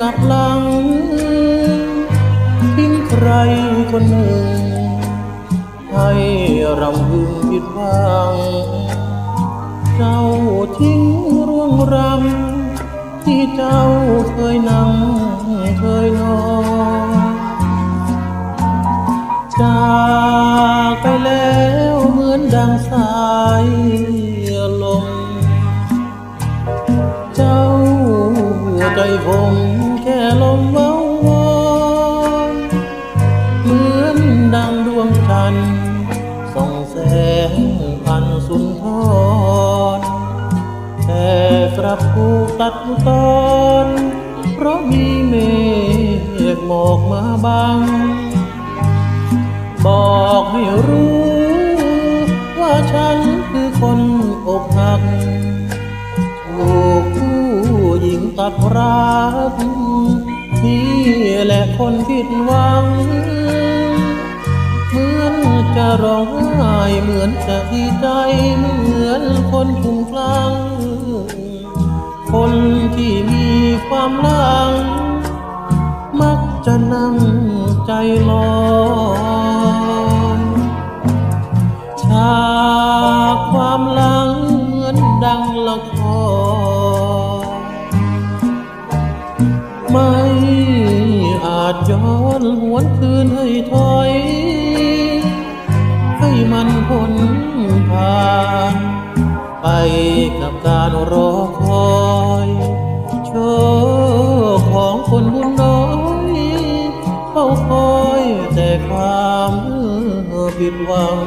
กับหลัง ทิ้งใครคนหนึ่ง ให้รำพึงผิดหวัง เจ้าทิ้งร่วงรำ ที่เจ้าเคยนั่งเคยนอนจ้า ผมแค่ลมเบาๆเหมือนดังดวงจันทร์ส่องแสงพันสุนทรแต่กลับถูกตัดตอน เพราะมีเมฆหมอกมาบัง ตัดรักนี่แหละคนผิดหวัง เหมือนจะร้องไห้เหมือนจะดีใจเหมือนคนคุ้มคลั่งคนที่มีความลัง มักจะนั่งใจลอยฉาความลัง อาจย้อนหวนคืนให้ถอย ให้มันพ้นผ่านไปกับการรอคอยโชคของคนบุญน้อยเฝ้าคอยแต่ความผิดหวัง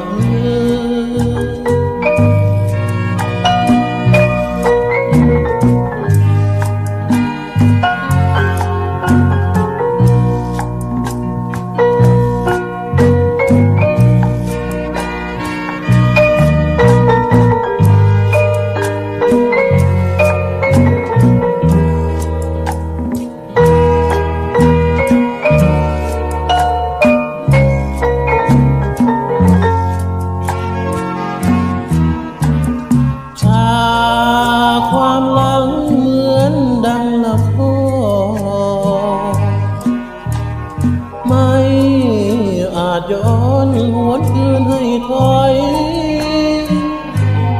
ย้อนหวนคืนให้ถอย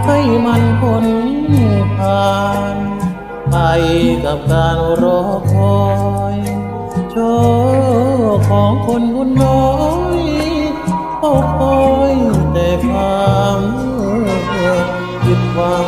ให้มันพ้นผ่านไปกับการรอคอยโชคของคนบุญน้อยเขาคอยแต่ความผิดหวัง